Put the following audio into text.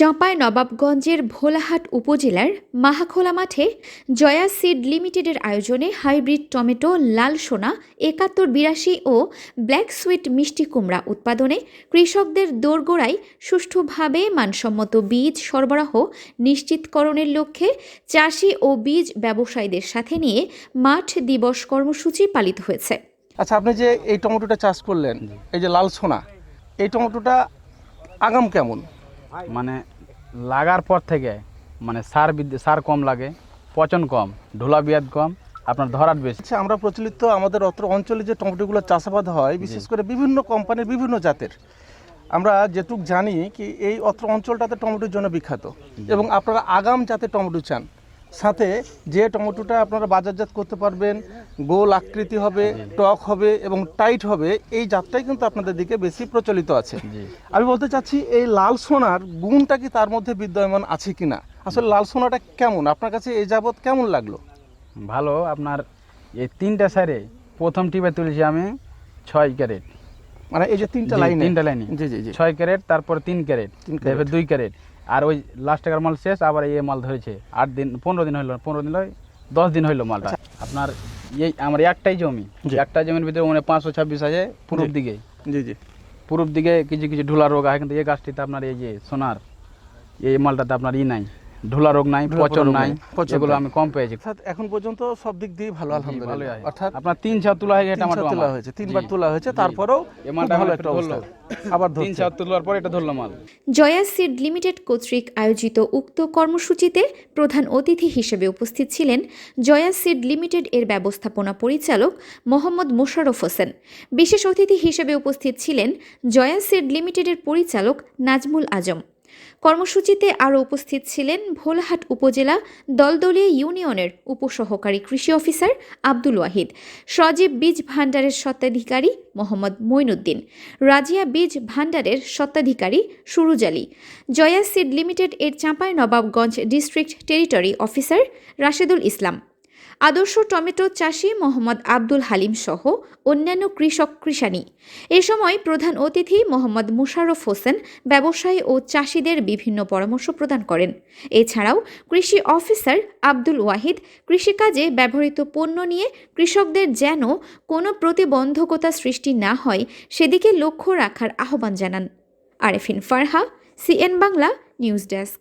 চাঁপায় নবাবগঞ্জের ভোলাহাট উপজেলার মাহাখোলা মাঠে জয়া সিড লিমিটেডের আয়োজনে হাইব্রিড টমেটো, লাল সোনা, একাত্তর বিরাশি ও ব্ল্যাক সুইট মিষ্টি কুমড়া উৎপাদনে কৃষকদের দোরগোড়ায় সুষ্ঠুভাবে মানসম্মত বীজ সরবরাহ নিশ্চিতকরণের লক্ষ্যে চাষি ও বীজ ব্যবসায়ীদের সাথে নিয়ে মাঠ দিবস কর্মসূচি পালিত হয়েছে। আচ্ছা আপনি যে এই টমেটোটা চাষ করলেন, এই যে লাল সোনা, এই টমেটোটা আগাম কেমন? মানে লাগার পর থেকে মানে সার বিদ্যে সার কম লাগে পচন কম ঢোলা বিয়াদ কম আপনার ধরার বেশি। আচ্ছা আমরা প্রচলিত আমাদের অত্র অঞ্চলে যে টমেটোগুলো চাষাবাদ হয় বিশেষ করে বিভিন্ন কোম্পানির বিভিন্ন জাতের আমরা যেটুক জানি কি এই অত্র অঞ্চলটাতে টমেটোর জন্য বিখ্যাত। এবং আপনারা আগাম জাতের টমেটো চান। সাথে যে টমেটোটা আপনারা বাজারজাত করতে পারবেন গোল আকৃতি হবে টক হবে এবং টাইট হবে এই জাতটাই কিন্তু আপনাদের দিকে বেশি প্রচলিত আছে। আমি বলতে চাচ্ছি এই লাল সোনার গুণটা কি তার মধ্যে বিদ্যমান আছে কি না আসলে লাল সোনাটা কেমন? আপনার কাছে এই যাবৎ কেমন লাগল? ভালো আপনার এই তিনটা সারে প্রথম টিপে তুলেছি আমি ছয় ক্যারেট। মানে এই যে তিনটা লাইন? তিনটা লাইন। জি জি জি। ছয় ক্যারেট তারপর তিন ক্যারেট। দুই ক্যারেট। আর ওই লাস্ট টাকার মাল শেষ আবার এই মাল ধরেছে। আট দিন পনেরো দিন হইল পনেরো দিন হলো দশ দিন হইল মালটা। আপনার এই আমার একটাই জমি। একটা জমির ভিতরে মানে পাঁচশো ছাব্বিশ আছে পূর্ব দিকে। জি জি। পূর্ব দিকে কিছু কিছু ঢোলা রোগ আছে কিন্তু এই গাছটিতে আপনার এই যে সোনার এই মালটাতে আপনার ই নাই। ঢোলা রোগ নাই পচন নাই এগুলো আমি কম পেয়েছি। অর্থাৎ এখন পর্যন্ত সব দিক দিয়ে ভালো আলহামদুলিল্লাহ। অর্থাৎ আপনার তিন ছাদ তোলা হয়ে টমেটো তোলা হয়েছে তিনবার তোলা হয়েছে তারপরেও ভালো একটা অবস্থা। আবার তিন ধরছে। তোলার পর এটা ধরলো মাল। জয়া সিড লিমিটেড কর্তৃক আয়োজিত উক্ত কর্মসূচিতে প্রধান অতিথি হিসেবে উপস্থিত ছিলেন জয়া সিড লিমিটেড এর ব্যবস্থাপনা পরিচালক মোহাম্মদ মোশাররফ হোসেন। বিশেষ অতিথি হিসেবে উপস্থিত ছিলেন জয়া সিড লিমিটেডের পরিচালক নাজমুল আজম। কর্মসূচিতে আরও উপস্থিত ছিলেন ভোলাহাট উপজেলা দলদলীয় ইউনিয়নের উপসহকারী কৃষি অফিসার আব্দুল ওয়াহিদ, সজীব বীজ ভাণ্ডারের স্বত্বাধিকারী মোহাম্মদ মইনুদ্দিন রাজিয়া বীজ ভাণ্ডারের স্বত্বাধিকারী সুরুজ আলী, জয়া সিড লিমিটেড এর Chapai Nawabganj district territory officer Rashedul Islam. আদর্শ টমেটো চাষি মোহাম্মদ আব্দুল হালিম সহ অন্যান্য কৃষক কৃষানি। এ সময় প্রধান অতিথি মোহাম্মদ মুশারফ হোসেন ব্যবসায়ী ও চাষিদের বিভিন্ন পরামর্শ প্রদান করেন। এছাড়াও কৃষি অফিসার আব্দুল ওয়াহিদ কৃষিকাজে ব্যবহৃত পণ্য নিয়ে কৃষকদের যেন কোনো প্রতিবন্ধকতা সৃষ্টি না হয়, সেদিকে লক্ষ্য রাখার আহ্বান জানান। Arefin Farha, CN Bangla, news desk.